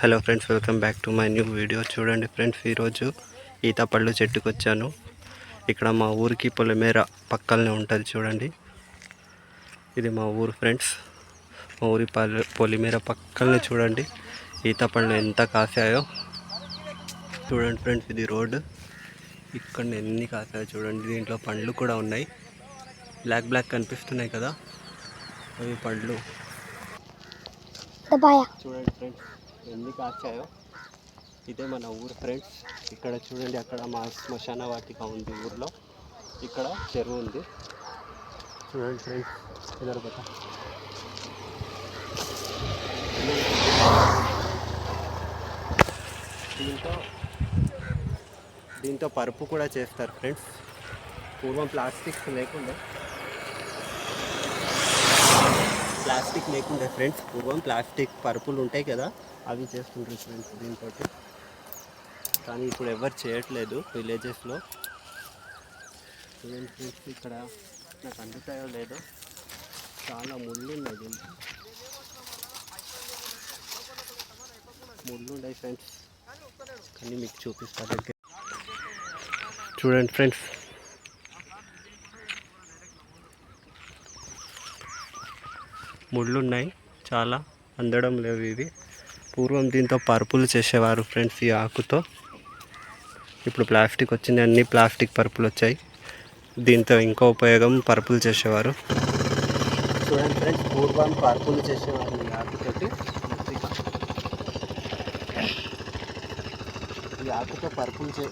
Hello friends welcome back to my new video. చూడండి friends ఈరోజు ఈత పళ్ళు చెట్టుకు వచ్చాను ఇక్కడ మా ఊరికి పొలిమేర పక్కనే ఉంటుంది చూడండి. ఇది మా ఊరు ఫ్రెండ్స్. మా ఊరి పల్లె పొలిమేర పక్కనే చూడండి. ఈత పళ్ళు ఎంత కాసాయో. చూడండి ఫ్రెండ్స్ ఇది రోడ్డు. ఇక్కడ ఎన్ని కాసాయో చూడండి. దీంట్లో పండ్లు కూడా ఉన్నాయి. బ్లాక్ బ్లాక్ కనిపిస్తున్నాయి కదా. అవి పండ్లు. చూడండి ఫ్రెండ్స్. ఎన్ని కాచాయో ఇదే మన ఊరు ఫ్రెండ్స్. ఇక్కడ చూడండి అక్కడ మా శ్మశాన వాటిక ఉంది ఊర్లో. ఇక్కడ చెరువు ఉంది. చూడండి ఫ్రెండ్స్ ఇదర్ బతా దీంతో దీంతో పరుపు కూడా చేస్తారు ఫ్రెండ్స్. పూర్వం ప్లాస్టిక్ లేకుండా. ప్లాస్టిక్ లేకుండే ఫ్రెండ్స్. పూర్వం ప్లాస్టిక్ పరుపులు ఉంటాయి కదా. అవి చేస్తుంటారు ఫ్రెండ్స్ దీంతో కానీ ఇప్పుడు ఎవరు చేయట్లేదు విలేజెస్లో. చూడండి ఫ్రెండ్స్ ఇక్కడ నాకు అందుతాయో లేదో చాలా ముళ్ళు ఉన్నాయి దీంట్లో. ముళ్ళు ఉన్నాయి ఫ్రెండ్స్. కానీ మీకు చూపిస్తారు దగ్గర. చూడండి ఫ్రెండ్స్. ముళ్ళు ఉన్నాయి. చాలా అందడం లేవు ఇవి పూర్వం దీంతో పరుపులు చేసేవారు ఫ్రెండ్స్ ఈ ఆకుతో. ఇప్పుడు ప్లాస్టిక్ వచ్చింది అన్ని ప్లాస్టిక్ పరుపులు వచ్చాయి. దీంతో ఇంకో ఉపయోగం పరుపులు చేసేవారు. చూడండి ఫ్రెండ్స్ పూర్వం పరుపులు చేసేవారు ఈ ఆకుతోటి. ఈ ఆకుతో పరుపులు చే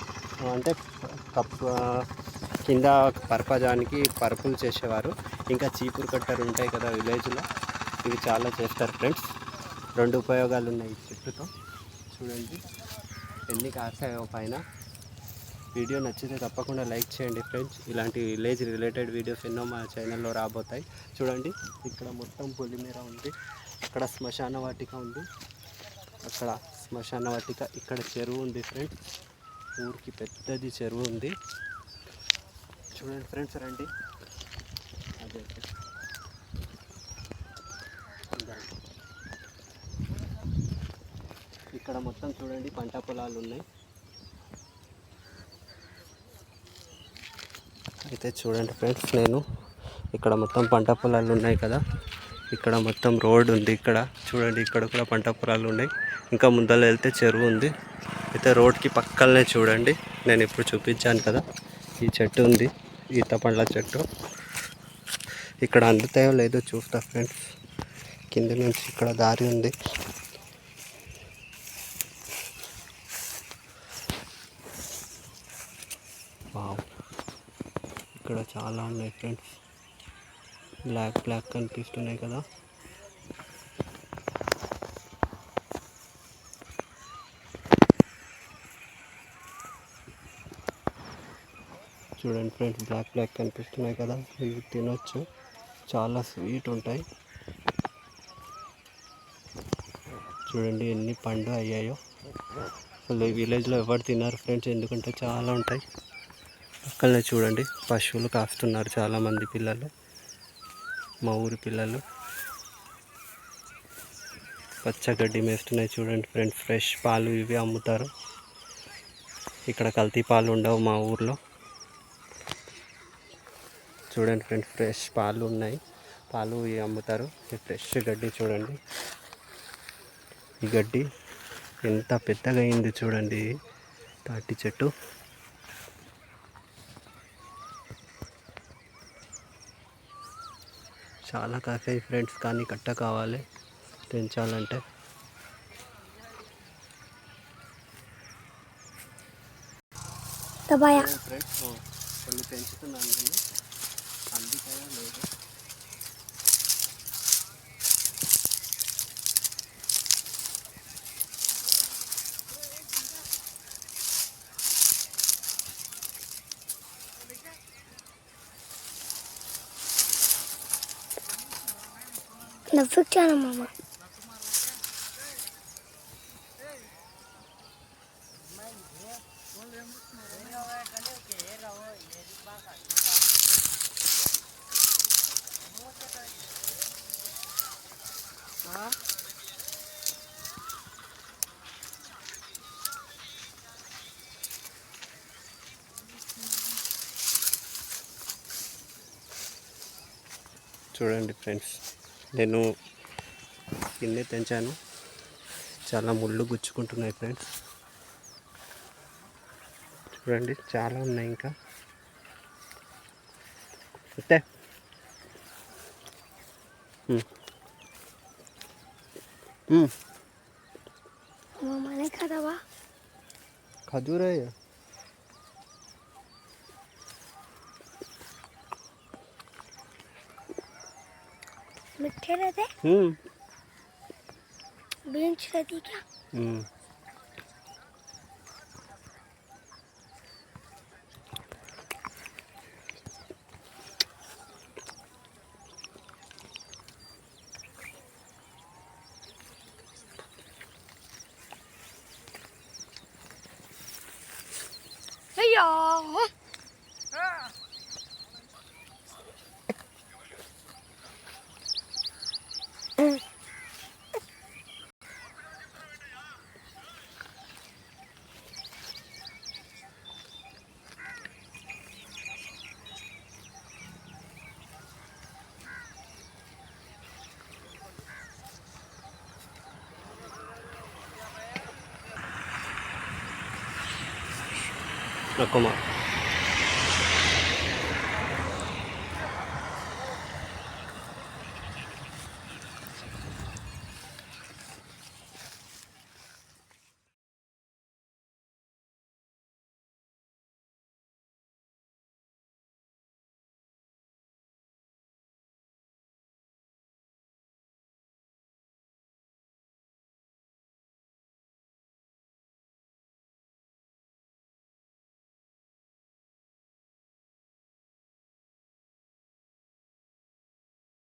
అంటే కప్పు కింద పర్పజానికి పరుపులు చేసేవారు. ఇంకా చీపురు కట్టరు ఉంటాయి కదా విలేజ్లో. ఇవి చాలా చేస్తారు ఫ్రెండ్స్. రెండు ఉపయోగాలు ఉన్నాయి ఈ చెట్టుతో. చూడండి. ఎన్ని కాసాయో పైన. వీడియో నచ్చితే తప్పకుండా లైక్ చేయండి ఫ్రెండ్స్. ఇలాంటి విలేజ్ రిలేటెడ్ వీడియోస్ ఎన్నో మా ఛానల్లో రాబోతాయి. చూడండి. ఇక్కడ మొత్తం పొలిమేర ఉంది. అక్కడ శ్మశాన వాటిక ఉంది. అక్కడ శ్మశాన వాటిక ఇక్కడ చెరువు ఉంది ఫ్రెండ్స్. ఊరికి పెద్దది చెరువు ఉంది. చూడండి ఫ్రెండ్స్ రండి. అదే. ఇక్కడ మొత్తం చూడండి పంట పొలాలు ఉన్నాయి. అయితే చూడండి ఫ్రెండ్స్ నేను ఇక్కడ మొత్తం పంట పొలాలు ఉన్నాయి కదా. ఇక్కడ మొత్తం రోడ్ ఉంది ఇక్కడ. చూడండి ఇక్కడ కూడా పంట పొలాలు ఉన్నాయి. ఇంకా ముందర వెళ్తే చెరువు ఉంది. అయితే రోడ్కి పక్కనే చూడండి. నేను ఇప్పుడు చూపించాను కదా. ఈ చెట్టు ఉంది. ఈత పండ్ల చెట్టు. ఇక్కడ అందుతాయో లేదో చూస్తా ఫ్రెండ్స్. కింద నుంచి ఇక్కడ దారి ఉంది. ఇక్కడ చాలా ఉన్నాయి ఫ్రెండ్స్. బ్లాక్ బ్లాక్ కనిపిస్తున్నాయి కదా. చూడండి ఫ్రెండ్స్ బ్లాక్ బ్లాక్ కనిపిస్తున్నాయి కదా. ఇవి తినొచ్చు. చాలా స్వీట్ ఉంటాయి. చూడండి ఎన్ని పండు అయ్యాయో. అసలు విలేజ్లో ఎవరు తిన్నారు ఫ్రెండ్స్ ఎందుకంటే చాలా ఉంటాయి. పక్కనే చూడండి. పశువులు కాస్తున్నారు చాలామంది పిల్లలు. మా ఊరి పిల్లలు. పచ్చగడ్డి మేస్తున్నాయి చూడండి ఫ్రెండ్స్. ఫ్రెష్ పాలు ఇవి అమ్ముతారు. ఇక్కడ కల్తీ పాలు ఉండవు మా ఊర్లో. చూడండి ఫ్రెండ్స్ ఫ్రెష్ పాలు ఉన్నాయి. పాలు ఇవి అమ్ముతారు. ఈ ఫ్రెష్ గడ్డి చూడండి. ఈ గడ్డి ఎంత పెద్దగా అయింది చూడండి. తాటి చెట్టు. చాలా కాసాయి ఫ్రెండ్స్ కానీ కట్ట కావాలి. పెంచాలంటే ఫ్రెండ్స్ కొన్ని పెంచుతున్నాను నేను. అందుతాయో లేదు. నవ్విచ్చానమ్మ చూడండి ఫ్రెండ్స్. నేను కిందే తెంచాను. చాలా ముళ్ళు గుచ్చుకుంటున్నాయి ఫ్రెండ్స్. చూడండి చాలా ఉన్నాయి ఇంకా. అయితే मैंने मिठे रहते हम्म। बीन्स रहती क्या? हम्म। ラコマ